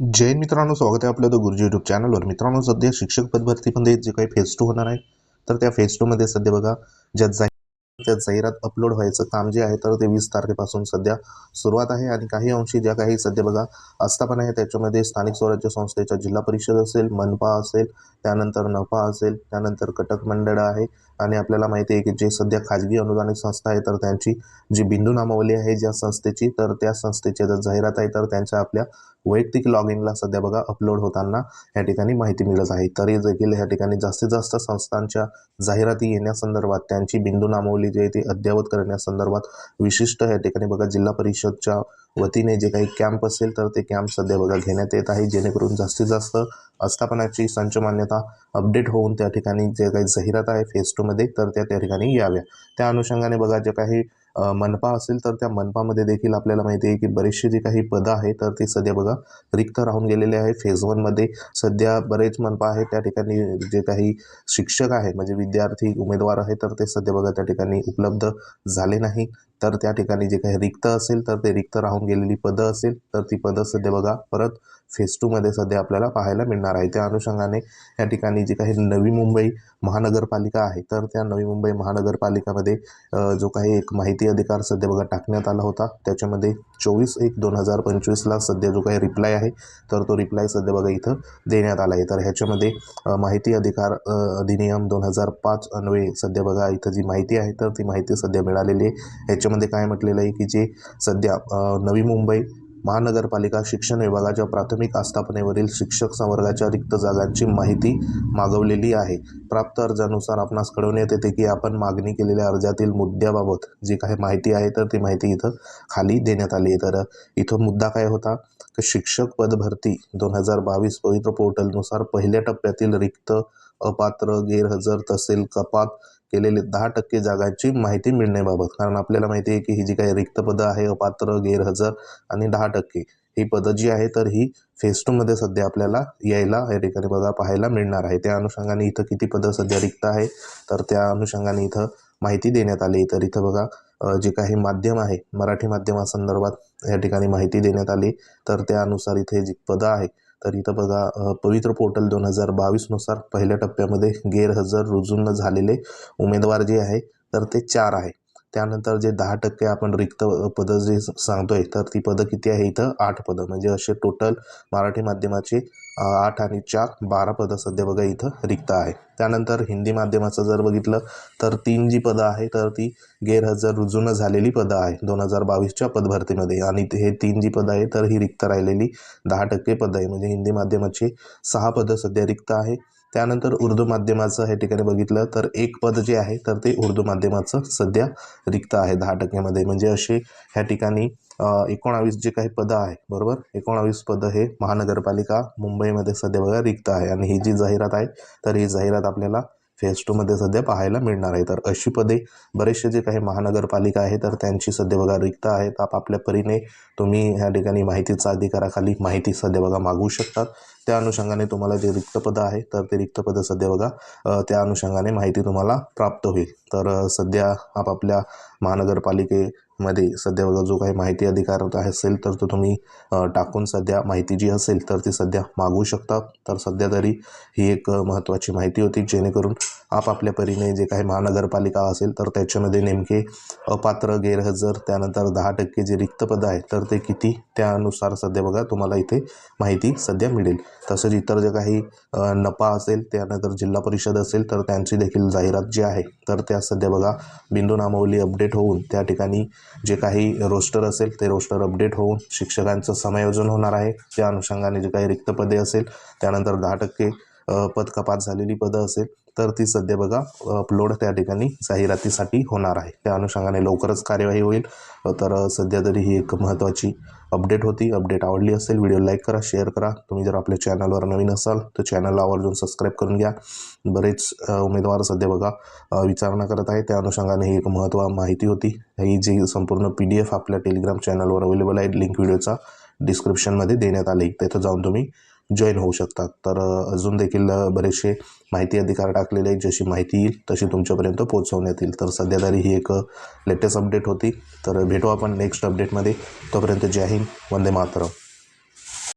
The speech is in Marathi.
जैन मित्रांनो स्वागत आहे आपलं द गुरुजी युट्यूब चॅनलवर मित्रांनो सध्या शिक्षक पदभरतीमध्ये जे काही फेज टू होणार आहे तर त्या फेज टूमध्ये सध्या बघा ज्या त्या जाहिरात अपलोड व्हायचं काम जे आहे तर ते वीस तारखेपासून सध्या सुरुवात आहे. आणि काही अंशी ज्या काही सध्या बघा आस्थापना आहे. त्याच्यामध्ये स्थानिक स्वराज्य संस्थेच्या जिल्हा परिषद असेल मनपा असेल त्यानंतर नफा असेल त्यानंतर कटक मंडळ आहे. आणि आपल्याला माहिती आहे की जे सध्या खाजगी अनुदानित संस्था आहे तर त्यांची जी बिंदू नामावली आहे ज्या संस्थेची तर त्या संस्थेची जर जाहिरात आहे तर त्यांच्या आपल्या वैयक्तिक लॉग इनला सध्या बघा अपलोड होताना या ठिकाणी माहिती मिळत आहे. तरी देखील या ठिकाणी जास्तीत जास्त संस्थांच्या जाहिराती येण्यासंदर्भात त्यांची बिंदू नामावली जे आहे ते अद्ययावत करण्यासंदर्भात विशिष्ट या ठिकाणी बघा जिल्हा परिषदच्या वतीने जे काही कॅम्प असेल तर ते कॅम्प सध्या बघा घेण्यात येत आहे. जेणेकरून जास्तीत जास्त आस्थापनाची संच मान्यता अपडेट होऊन त्या ठिकाणी जे काही जाहिरात आहे फेस टूमध्ये तर त्या त्या ठिकाणी याव्या. त्या अनुषंगाने बघा जे काही मनपा असेल तर त्या मनपामध्ये देखील आपल्याला माहिती आहे की बरेचशी जी काही पदं आहे तर ती सध्या बघा रिक्त राहून गेलेले आहे फेज वनमध्ये सध्या बरेच मनपा आहे त्या ठिकाणी जे काही शिक्षक आहे म्हणजे विद्यार्थी उमेदवार आहे तर ते सध्या बघा त्या ठिकाणी उपलब्ध झाले नाही. तर त्या ठिकाणी जे काही रिक्त असेल तर ते रिक्त राहून गेलेली पदं असेल तर ती पदं सध्या बघा परत फेज टूमध्ये सध्या आपल्याला पाहायला मिळणार आहे. त्या अनुषंगाने या ठिकाणी जी काही नवी मुंबई महानगरपालिका आहे तर त्या नवी मुंबई महानगरपालिकामध्ये जो काही एक माहिती अधिकार सध्या बघा टाकण्यात आला होता. त्याच्यामध्ये चोवीस एक दोन हजार पंचवीसला सध्या जो काही रिप्लाय आहे तर तो रिप्लाय सध्या बघा इथं देण्यात आला आहे. तर ह्याच्यामध्ये माहिती अधिकार अधिनियम दोन हजार पाच अन्वये सध्या बघा इथं जी माहिती आहे तर ती माहिती सध्या मिळालेली आहे. ह्याच्यामध्ये काय म्हटलेलं आहे की जे सध्या नवी मुंबई महानगरपालिका शिक्षण विभागाच्या प्राथमिक आस्थापनेवरील शिक्षक संवर्गाच्या रिक्त जागांची माहिती मागवलेली आहे. प्राप्त अर्जानुसार आपणास कळवण्यात येते की आपण मागणी केलेल्या अर्जातील मुद्द्याबाबत जी काही माहिती आहे तर ती माहिती इथं खाली देण्यात आली आहे. तर इथं मुद्दा काय होता? की शिक्षक पद भरती दोन हजार बावीस पवित्र पोर्टलनुसार पहिल्या टप्प्यातील रिक्त अपात्र गैरहजर तसेल कपात केलेले दहा टक्के जागांची माहिती मिळण्याबाबत. कारण आपल्याला माहिती आहे की ही जी काही रिक्त पदं आहे अपात्र गैरहजर आणि दहा टक्के ही पदं जी आहे तर ही फेस टूमध्ये सध्या आपल्याला यायला या ठिकाणी बघा पाहायला मिळणार आहे. त्या अनुषंगाने इथं किती पदं सध्या रिक्त आहे तर त्या अनुषंगाने इथं माहिती देण्यात आली. तर इथं बघा जे काही माध्यम आहे मराठी माध्यमासंदर्भात या ठिकाणी माहिती देण्यात आली. तर त्यानुसार इथे जी पदं आहे तर इथं बघा पवित्र पोर्टल दोन हजार बावीसनुसार पहिल्या टप्प्यामध्ये गैरहजर रुजून झालेले उमेदवार जे आहे तर ते चार आहे. त्यानंतर जे दहा टक्के आपण रिक्त पदं जे सांगतोय तर ती पदं किती आहे? इथं आठ पदं. म्हणजे असे टोटल मराठी माध्यमाचे आठ आणि चार बारा पदं सध्या बघा इथं रिक्त आहे. त्यानंतर हिंदी माध्यमाचं जर बघितलं तर तीन जी पदं आहे तर ती गैरहजर रुजून झालेली पदं आहे दोन हजार बावीसच्या पदभरतीमध्ये. आणि ते- हे तीन जी पदं आहे तर ही रिक्त राहिलेली दहा टक्के पदं आहे म्हणजे हिंदी माध्यमाची सहा पदं सध्या रिक्त आहे. त्यानंतर उर्दू माध्यमाचं ह्या ठिकाणी बघितलं तर एक पद जे आहे तर ते उर्दू माध्यमाचं सध्या रिक्त आहे दहा टक्क्यामध्ये. म्हणजे असे ह्या ठिकाणी एकोणावीस जे काही पदं आहे बरोबर? एकोणावीस पदं हे महानगरपालिका मुंबईमध्ये सध्या बघा रिक्त आहे. आणि ही जी जाहिरात आहे तर ही जाहिरात आपल्याला फेज टूमध्ये सध्या पाहायला मिळणार आहे. तर अशी पदे बरेचसे जे काही महानगरपालिका आहे तर त्यांची सध्या बघा रिक्त आहेत. आपापल्या परीने तुम्ही ह्या ठिकाणी माहितीचा अधिकाराखाली माहिती सध्या बघा मागू शकतात. त्या अनुषंगाने तुम्हाला जे रिक्त पदं आहे तर ते रिक्त पदं सध्या बघा त्या अनुषंगाने माहिती तुम्हाला प्राप्त होईल. तर सध्या आपापल्या महानगरपालिके मध्ये सध्या बघा जो काही माहिती अधिकार असेल तर तो तुम्ही टाकून सध्या माहिती जी असेल तर ती सध्या मागवू शकता. तर सध्या तरी ही एक महत्त्वाची माहिती होती जेणेकरून आपापल्या परीने जे काही महानगरपालिका असेल तर त्याच्यामध्ये नेमके अपात्र गैरहजर त्यानंतर दहा टक्के जे रिक्त पदं आहे तर ते किती? त्यानुसार सध्या बघा तुम्हाला इथे माहिती सध्या मिळेल. तसंच इतर जे काही नपा असेल त्यानंतर जिल्हा परिषद असेल तर त्यांची देखील जाहिरात जी आहे तर त्या सध्या बघा बिंदू नामावली अपडेट होऊन त्या ठिकाणी जे काही रोस्टर असेल ते रोस्टर अपडेट होऊन शिक्षकांचं समायोजन होणार आहे. त्या अनुषंगाने जे काही रिक्त पदे असेल त्यानंतर दहा टक्के पदकपात पद कपात झालेली पदं असेल तर ती सध्या बघा अपलोड त्या ठिकाणी जाहिरातीसाठी होणार आहे. त्या अनुषंगाने लवकरच कार्यवाही होईल. तर सध्या तरी ही एक महत्त्वाची अपडेट होती. अपडेट आवडली असेल व्हिडिओ लाईक करा शेअर करा. तुम्ही जर आपल्या चॅनलवर नवीन असाल तर चॅनलला आवर्जून सबस्क्राईब करून घ्या. बरेच उमेदवार सध्या बघा विचारणा करत आहे त्या अनुषंगाने ही एक महत्त्व माहिती होती. ही जी संपूर्ण पी डी एफ आपल्या टेलिग्राम चॅनलवर अवेलेबल आहे लिंक व्हिडिओचा डिस्क्रिप्शनमध्ये देण्यात आले. तिथं जाऊन तुम्ही जॉईन होऊ शकतात. तर अजून देखील बरेचसे माहिती अधिकार टाकलेले आहेत. जशी माहिती येईल तशी तुमच्यापर्यंत पोहोचवण्यात येईल तर सध्या तरी ही एक लेटेस्ट अपडेट होती. तर भेटू आपण नेक्स्ट अपडेटमध्ये तोपर्यंत जय हिंद. वंदे मातरम.